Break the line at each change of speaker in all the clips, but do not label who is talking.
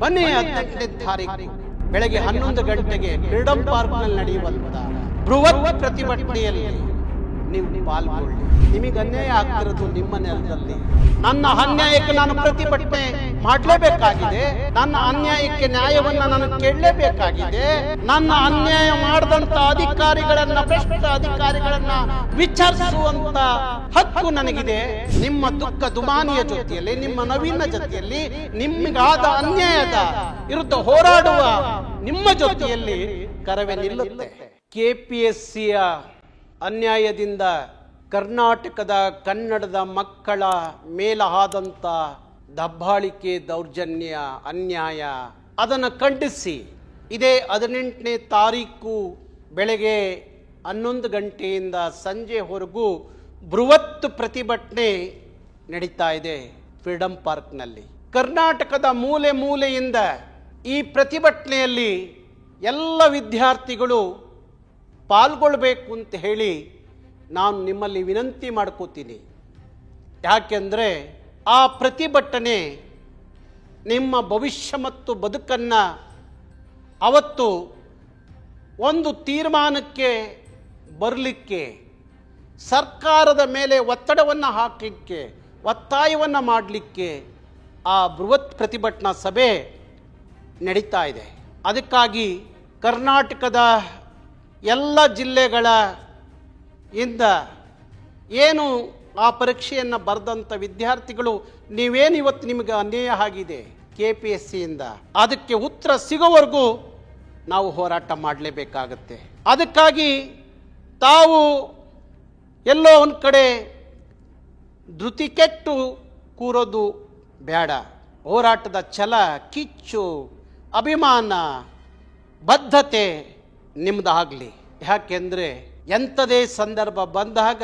ಬನ್ನಿ ಹದಿನೆಂಟನೇ ತಾರೀಕು ಬೆಳಗ್ಗೆ ಹನ್ನೊಂದು ಗಂಟೆಗೆ ಫ್ರೀಡಂ ಪಾರ್ಕ್ನಲ್ಲಿ ನಡೆಯುವಂತ ಬೃಹತ್ ಪ್ರತಿಭಟನೆಯಲ್ಲಿ ನೀವು ಪಾಲ್ಗೊಳ್ಳಿ. ನಿಮಗೆ ಅನ್ಯಾಯ ಆಗ್ತಿರೋದು ನಿಮ್ಮ ನೆಲದಲ್ಲಿ ನನ್ನ ಅನ್ಯಾಯಕ್ಕೆ ನಾನು ಪ್ರತಿಭಟನೆ ಮಾಡಲೇಬೇಕಾಗಿದೆ. ನನ್ನ ಅನ್ಯಾಯಕ್ಕೆ ನ್ಯಾಯವನ್ನ ನಾನು ಕೇಳಲೇಬೇಕಾಗಿದೆ. ನನ್ನ ಅನ್ಯಾಯ ಮಾಡಿದಂತ ಅಧಿಕಾರಿಗಳನ್ನ, ಭ್ರಷ್ಟ ಅಧಿಕಾರಿಗಳನ್ನ ವಿಚಾರಿಸುವಂತ ಹಕ್ಕು ನನಗಿದೆ. ನಿಮ್ಮ ದುಃಖ ದುಮಾನಿಯ ಜೊತೆಯಲ್ಲಿ, ನಿಮ್ಮ ನವೀನ ಜೊತೆಯಲ್ಲಿ ನಿಮ್ಗಾದ ಅನ್ಯಾಯದ ವಿರುದ್ಧ ಹೋರಾಡುವ ನಿಮ್ಮ ಜೊತೆಯಲ್ಲಿ ಕರವೇ ನಿಲ್ಲುತ್ತೆ. ಕೆಪಿಎಸ್ಸಿಯ ಅನ್ಯಾಯದಿಂದ ಕರ್ನಾಟಕದ ಕನ್ನಡದ ಮಕ್ಕಳ ಮೇಲಾದಂಥ ದಬ್ಬಾಳಿಕೆ ದೌರ್ಜನ್ಯ ಅನ್ಯಾಯ ಅದನ್ನು ಖಂಡಿಸಿ. ಇದೇ ಹದಿನೆಂಟನೇ ತಾರೀಕು ಬೆಳಗ್ಗೆ ಹನ್ನೊಂದು ಗಂಟೆಯಿಂದ ಸಂಜೆವರೆಗೂ ಬೃಹತ್ ಪ್ರತಿಭಟನೆ ನಡೀತಾ ಇದೆ ಫ್ರೀಡಂ ಪಾರ್ಕ್ನಲ್ಲಿ. ಕರ್ನಾಟಕದ ಮೂಲೆ ಮೂಲೆಯಿಂದ ಈ ಪ್ರತಿಭಟನೆಯಲ್ಲಿ ಎಲ್ಲ ವಿದ್ಯಾರ್ಥಿಗಳು ಪಾಲ್ಗೊಳ್ಬೇಕು ಅಂತ ಹೇಳಿ ನಾನು ನಿಮ್ಮಲ್ಲಿ ವಿನಂತಿ ಮಾಡ್ಕೋತೀನಿ. ಯಾಕೆಂದರೆ ಆ ಪ್ರತಿಭಟನೆ ನಿಮ್ಮ ಭವಿಷ್ಯ ಮತ್ತು ಬದುಕನ್ನು ಅವತ್ತು ಒಂದು ತೀರ್ಮಾನಕ್ಕೆ ಬರಲಿಕ್ಕೆ, ಸರ್ಕಾರದ ಮೇಲೆ ಒತ್ತಡವನ್ನು ಹಾಕಲಿಕ್ಕೆ, ಒತ್ತಾಯವನ್ನು ಮಾಡಲಿಕ್ಕೆ ಆ ಬೃಹತ್ ಪ್ರತಿಭಟನಾ ಸಭೆ ನಡೀತಾ ಇದೆ. ಅದಕ್ಕಾಗಿ ಕರ್ನಾಟಕದ ಎಲ್ಲ ಜಿಲ್ಲೆಗಳ ಇಂದ ಏನು ಆ ಪರೀಕ್ಷೆಯನ್ನು ಬರೆದಂಥ ವಿದ್ಯಾರ್ಥಿಗಳು ನೀವೇನು ಇವತ್ತು ನಿಮಗೆ ಅನ್ಯಾಯ ಆಗಿದೆ ಕೆ ಪಿ ಎಸ್ ಸಿಯಿಂದ ಅದಕ್ಕೆ ಉತ್ತರ ಸಿಗೋವರೆಗೂ ನಾವು ಹೋರಾಟ ಮಾಡಲೇಬೇಕಾಗತ್ತೆ. ಅದಕ್ಕಾಗಿ ತಾವು ಎಲ್ಲೋ ಒಂದು ಕಡೆ ಧೃತಿ ಕೆಟ್ಟು ಕೂರೋದು ಬೇಡ ಹೋರಾಟದ ಛಲ, ಕಿಚ್ಚು, ಅಭಿಮಾನ, ಬದ್ಧತೆ ನಿಮ್ಮದಾಗಲಿ ಯಾಕೆಂದರೆ ಎಂಥದೇ ಸಂದರ್ಭ ಬಂದಾಗ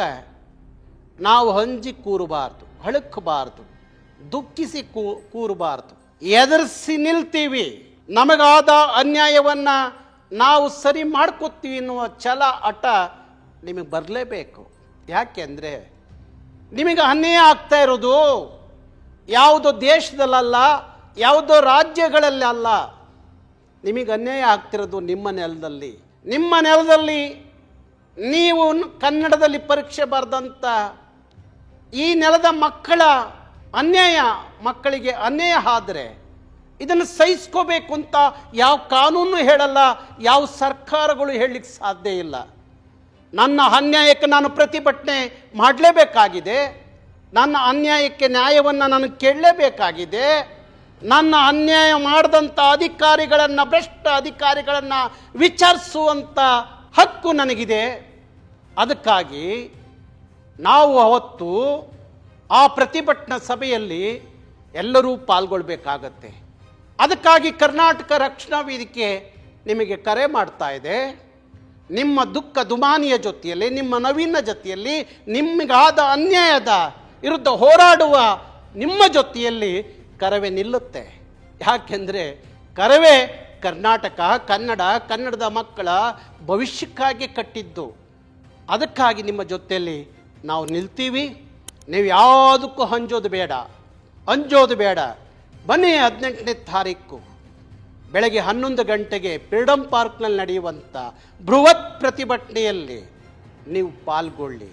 ನಾವು ಹಂಜಿ ಕೂರಬಾರ್ದು, ಹಳುಕಬಾರ್ದು, ದುಃಖಿಸಿ ಕೂ, ಕೂರಬಾರ್ದು. ಎದುರಿಸಿ ನಿಲ್ತೀವಿ. ನಮಗಾದ ಅನ್ಯಾಯವನ್ನು ನಾವು ಸರಿ ಮಾಡ್ಕೋತೀವಿ ಎನ್ನುವ ಛಲ ಹಠ ನಿಮಗೆ ಬರಲೇಬೇಕು. ಯಾಕೆಂದರೆ ನಿಮಗೆ ಅನ್ಯಾಯ ಆಗ್ತಾ ಇರೋದು ಯಾವುದೋ ದೇಶದಲ್ಲಲ್ಲ, ಯಾವುದೋ ರಾಜ್ಯಗಳಲ್ಲಿ ಅಲ್ಲ ನಿಮಗೆ ಅನ್ಯಾಯ ಆಗ್ತಿರೋದು ನಿಮ್ಮ ನೆಲದಲ್ಲಿ. ನಿಮ್ಮ ನೆಲದಲ್ಲಿ ನೀವು ಕನ್ನಡದಲ್ಲಿ ಪರೀಕ್ಷೆ ಬರೆದಂತ ಈ ನೆಲದ ಮಕ್ಕಳ ಅನ್ಯಾಯ, ಮಕ್ಕಳಿಗೆ ಅನ್ಯಾಯ ಆದರೆ ಇದನ್ನು ಸಹಿಸ್ಕೋಬೇಕು ಅಂತ ಯಾವ ಕಾನೂನು ಹೇಳಲ್ಲ, ಯಾವ ಸರ್ಕಾರಗಳು ಹೇಳಲಿಕ್ಕೆ ಸಾಧ್ಯ ಇಲ್ಲ. ನನ್ನ ಅನ್ಯಾಯಕ್ಕೆ ನಾನು ಪ್ರತಿಭಟನೆ ಮಾಡಲೇಬೇಕಾಗಿದೆ, ನನ್ನ ಅನ್ಯಾಯಕ್ಕೆ ನ್ಯಾಯವನ್ನು ನಾನು ಕೇಳಲೇಬೇಕಾಗಿದೆ, ನನ್ನ ಅನ್ಯಾಯ ಮಾಡಿದಂಥ ಅಧಿಕಾರಿಗಳನ್ನು, ಭ್ರಷ್ಟ ಅಧಿಕಾರಿಗಳನ್ನು ವಿಚಾರಿಸುವಂಥ ಹಕ್ಕು ನನಗಿದೆ. ಅದಕ್ಕಾಗಿ ನಾವು ಅವತ್ತು ಆ ಪ್ರತಿಭಟನಾ ಸಭೆಯಲ್ಲಿ ಎಲ್ಲರೂ ಪಾಲ್ಗೊಳ್ಬೇಕಾಗತ್ತೆ. ಅದಕ್ಕಾಗಿ ಕರ್ನಾಟಕ ರಕ್ಷಣಾ ವೇದಿಕೆ ನಿಮಗೆ ಕರೆ ಮಾಡ್ತಾ ಇದೆ. ನಿಮ್ಮ ದುಃಖ ದುಮಾನಿಯ ಜೊತೆಯಲ್ಲಿ, ನಿಮ್ಮ ನವೀನ ಜೊತೆಯಲ್ಲಿ, ನಿಮಗಾದ ಅನ್ಯಾಯದ ವಿರುದ್ಧ ಹೋರಾಡುವ ನಿಮ್ಮ ಜೊತೆಯಲ್ಲಿ ಕರವೇ ನಿಲ್ಲುತ್ತೆ. ಯಾಕೆಂದರೆ ಕರವೇ ಕರ್ನಾಟಕ, ಕನ್ನಡ, ಕನ್ನಡದ ಮಕ್ಕಳ ಭವಿಷ್ಯಕ್ಕಾಗಿ ಕಟ್ಟಿದ್ದು. ಅದಕ್ಕಾಗಿ ನಿಮ್ಮ ಜೊತೆಯಲ್ಲಿ ನಾವು ನಿಲ್ತೀವಿ. ನೀವು ಯಾವುದಕ್ಕೂ ಹಂಜೋದು ಬೇಡ. ಅಂಜೋದು ಬೇಡ. ಬನ್ನಿ ಹದಿನೆಂಟನೇ ತಾರೀಕು. ಬೆಳಗ್ಗೆ ಹನ್ನೊಂದು ಗಂಟೆಗೆ ಫ್ರೀಡಂ ಪಾರ್ಕ್ನಲ್ಲಿ ನಡೆಯುವಂಥ ಬೃಹತ್ ಪ್ರತಿಭಟನೆಯಲ್ಲಿ ನೀವು ಪಾಲ್ಗೊಳ್ಳಿ.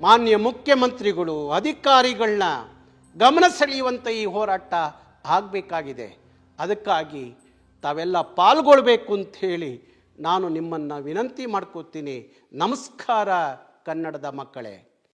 ಮಾನ್ಯ ಮುಖ್ಯಮಂತ್ರಿಗಳು, ಅಧಿಕಾರಿಗಳನ್ನ ಗಮನ ಸೆಳೆಯುವಂಥ ಈ ಹೋರಾಟ ಆಗಬೇಕಾಗಿದೆ. ಅದಕ್ಕಾಗಿ ತಾವೆಲ್ಲ ಪಾಲ್ಗೊಳ್ಬೇಕು ಅಂತ ಹೇಳಿ ನಾನು ನಿಮ್ಮನ್ನು ವಿನಂತಿ ಮಾಡ್ಕೋತೀನಿ. ನಮಸ್ಕಾರ ಕನ್ನಡದ ಮಕ್ಕಳೇ.